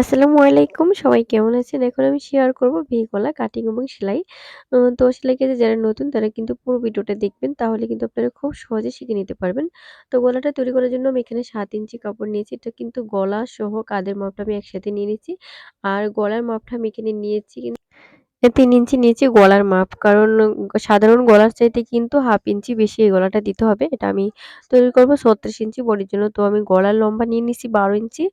আসসালামু আলাইকুম। সবাই কেমন আছেন? এখন আমি শেয়ার করব ভি গলা কাটিং এবং সেলাই। তো সেলাই কাজে যারা নতুন, তারা কিন্তু পুরো ভিডিওটা দেখবেন। তাহলে কিন্তু আপনারা খুব সহজে শিখে নিতে পারবেন। তো গলাটা তৈরি করার জন্য আমি এখানে সাত ইঞ্চি কাপড় নিয়েছি। এটা কিন্তু গলা সহ কাদের মাপটা আমি একসাথে নিয়ে নিয়েছি আর গলার মাপটা আমি এখানে নিয়েছি ৩ ইঞ্চি নিয়েছি গলার মাপ। কারণ, সাধারণ গলার চাইতে কিন্তু 1/2 ইঞ্চি বেশি এই গলাটা দিতে হবে। এটা আমি তৈরি করব ছত্রিশ ইঞ্চি বডির জন্য। তো আমি গলার লম্বা নিয়ে নিয়েছি বারো ইঞ্চি।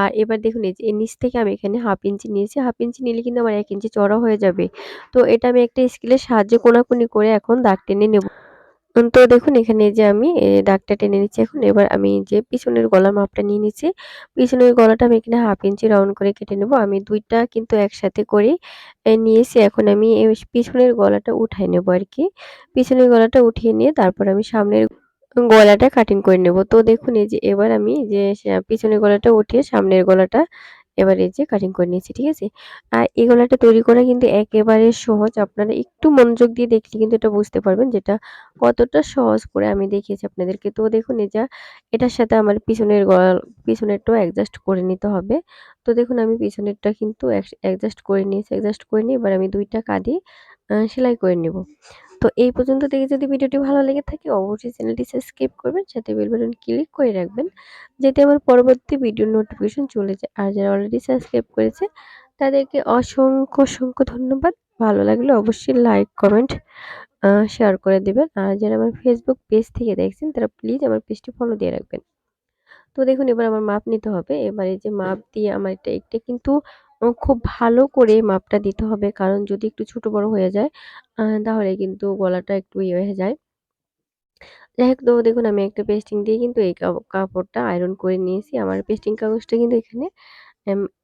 আর এবার দেখুন, এই নিচ থেকে আমি এখানে 1/2 ইঞ্চি নিয়েছি। 1/2 ইঞ্চি নিলে কিন্তু আমার এক ইঞ্চি চড়া হয়ে যাবে। তো এটা আমি একটা স্কিলের সাহায্যে কোনাকুনি করে এখন দাগ টেনে নেব। তো দেখুন, এখানে যে আমি দাগটা টেনে নিচ্ছি এখন। এবার আমি যে পিছনের গলার মাপটা নিয়ে নিচ্ছি। পিছনের গলাটা আমি এখানে 1/2 ইঞ্চি রাউন্ড করে কেটে নেব। আমি দুইটা কিন্তু একসাথে করে নিয়েছি। এখন আমি পিছনের গলাটা উঠায় নেব আর কি পিছনের গলাটা উঠিয়ে নিয়ে তারপর আমি সামনের গলাটা কাটিং করে নেব। তো দেখুন, এই যে এবার আমি যে পিছনের গলাটা উঠিয়ে সামনের গলাটা এবার এই যে কাটিং করে নিয়েছি। ঠিক আছে? আর এই গলাটা তৈরি করা কিন্তু একেবারে সহজ। আপনারা একটু মনোযোগ দিয়ে দেখলে কিন্তু এটা বুঝতে পারবেন যেটা কতটা সহজ করে আমি দেখিয়েছি আপনাদেরকে। তো দেখুন যা, এটার সাথে আমার পিছনের গলা, পিছনেরটাও অ্যাডজাস্ট করে নিতে হবে। তো দেখুন, আমি পিছনেরটা কিন্তু অ্যাডজাস্ট করে নিয়েছি। অ্যাডজাস্ট করে নিয়ে এবার আমি ২ টা কাঁধি সেলাই করে নেব। তো এই পর্যন্ত দেখে যদি ভিডিওটি ভালো লেগে থাকে অবশ্যই চ্যানেলটি সাবস্ক্রাইব করবেন। সাথে বেল বাটন ক্লিক করে রাখবেন। যাতে আমার পরবর্তী ভিডিওর নোটিফিকেশন চলে যায়। আর যারা অলরেডি সাবস্ক্রাইব করেছে তাদেরকে অসংখ্য, অসংখ্য ধন্যবাদ। ভালো লাগলে অবশ্যই লাইক, কমেন্ট শেয়ার করে দেবেন আর যারা আমার ফেসবুক পেজ থেকে দেখছেন তারা প্লিজ আমার পেজটি ফলো দিয়ে রাখবেন। তো দেখুন এবার আমার মাপ নিতে হবে। এবার যে মাপ দিয়ে আমার এটা একটা কিন্তু ও খুব ভালো করে মাপটা দিতে হবে। কারণ যদি একটু ছোট বড় হয়ে যায় তাহলে কিন্তু গলাটা একটু ইয়ে হয়ে যায়। যাই হোক, তো দেখুন, আমি একটা পেস্টিং দিয়ে কিন্তু এই কাপড়টা আয়রন করে নিয়েছি। আমার পেস্টিং কাগজটা কিন্তু এখানে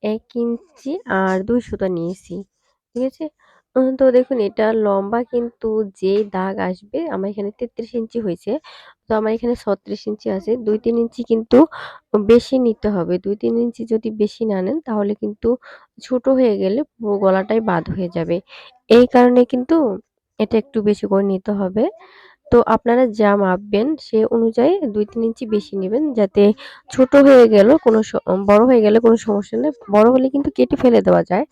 এক ইঞ্চি আর ২ সুতা নিয়েছি। ঠিক আছে? তো দেখুন, এটা লম্বা কিন্তু যেই দাগ আসবে, আমার এখানে ৩৩ ইঞ্চি হয়েছে। তো আমার এখানে ৩৬ ইঞ্চি আছে। ২-৩ ইঞ্চি কিন্তু বেশি নিতে হবে। ২-৩ ইঞ্চি যদি বেশি না নেন, তাহলে কিন্তু ছোট হয়ে গেলে পুরো গলাটাই বাদ হয়ে যাবে। এই কারণে কিন্তু এটা একটু বেশি করে নিতে হবে। তো আপনারা যা মাপবেন সে অনুযায়ী ২-৩ ইঞ্চি বেশি নেবেন যাতে ছোট হয়ে গেলেও কোনো বড় হয়ে গেলে কোনো সমস্যা নেই। বড় হলে কিন্তু কেটে ফেলে দেওয়া যায়।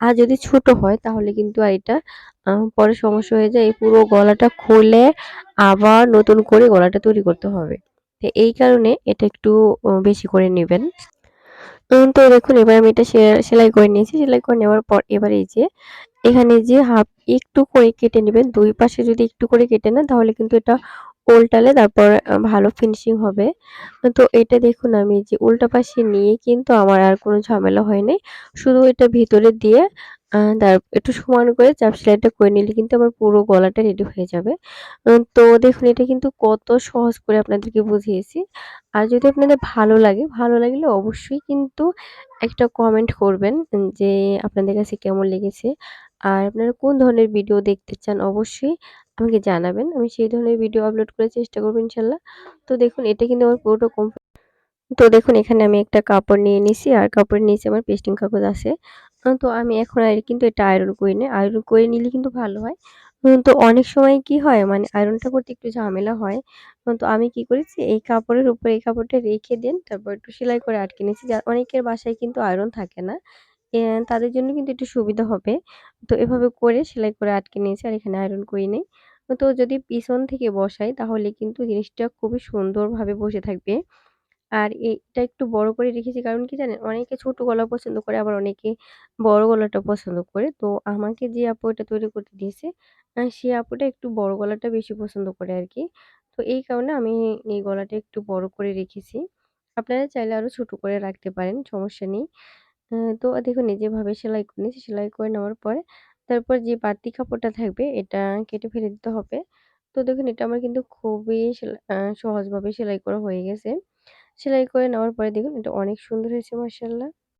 আর যদি ছোট হয়, তাহলে কিন্তু আর এটা পরে সমস্যা হয়ে যায়। এই পুরো গলাটা খুলে আবার নতুন করে গলাটা তৈরি করতে হবে। তো এই কারণে এটা একটু বেশি করে নেবেন তো দেখুন, এবার আমি এটা সেলাই করে নিয়েছি। সেলাই করে নেওয়ার পর এবার এই যে, এখানে যে হাফ একটু করে কেটে নিবেন। দুই পাশে যদি একটু করে কেটে নেন, তাহলে কিন্তু এটা উল্টালে তারপর ভালো ফিনিশিং হবে। তো এটা দেখুন, আমি যে উল্টা পাশে নিয়ে কিন্তু আমার আর কোনো ঝামেলা হয়নি শুধু এটা ভিতরে দিয়ে তার একটু সমান করে চাপ সেলাইটা করে নিলে কিন্তু আমার পুরো গলাটা রেডি হয়ে যাবে। তো দেখুন এটা কিন্তু কত সহজ করে আপনাদেরকে বুঝিয়েছি। আর যদি আপনাদের ভালো লাগে, ভালো লাগলে অবশ্যই কিন্তু একটা কমেন্ট করবেন যে আপনাদের কাছে কেমন লেগেছে। আর আপনারা কোন ধরনের ভিডিও দেখতে চান অবশ্যই আমাকে জানাবেন। আমি সেই ধরনের ভিডিও আপলোড করার চেষ্টা করব ইনশাল্লাহ তো দেখুন এটা কিন্তু আমার পুরোটা কম তো দেখুন, এখানে আমি একটা কাপড় নিয়ে নিছি আর কাপড়ের নিচে আমার পেস্টিং কাগজ আছে। তো আমি এখন আর কিন্তু এটা আয়রন করি নাই। আয়রন করে নিলে কিন্তু ভালো হয়। তো অনেক সময় কি হয় মানে আয়রনটা করতে একটু ঝামেলা হয়। তো আমি কি করেছি, এই কাপড়ের উপরে এই কাপড়টা রেখে দেন, তারপর একটু সেলাই করে আটকে নিয়েছি। যা, অনেকের বাসায় কিন্তু আয়রন থাকে না। তাদের জন্য কিন্তু একটু সুবিধা হবে। তো এভাবে করে সেলাই করে আটকে নিয়েছি আর এখানে আয়রন করি নেই তো যদি পিছন থেকে বসাই, তাহলে কিন্তু জিনিসটা খুবই সুন্দরভাবে বসে থাকবে। আর এটা একটু বড় করে রেখেছি কারণ কি জানেন? অনেকে ছোট গলা পছন্দ করে আবার অনেকে বড় গলাটা পছন্দ করে। তো আমাকে যে আপু এটা তৈরি করতে দিয়েছে সে আপুটা একটু বড় গলাটা বেশি পছন্দ করে আর কি তো এই কারণে আমি এই গলাটা একটু বড় করে রেখেছি। আপনারা চাইলে আরও ছোট করে রাখতে পারেন, সমস্যা নেই। তো দেখুন এই যেভাবে সেলাই করে নিয়েছি, সেলাই করে নেওয়ার পরে তারপর যে বাড়তি কাপড়টা থাকবে এটা কেটে ফেলে দিতে হবে। তো দেখুন এটা আমার কিন্তু খুবই সহজভাবে সেলাই করা হয়ে গেছে। সেলাই করে নেওয়ার পরে দেখুন এটা অনেক সুন্দর হয়েছে মাশাআল্লাহ।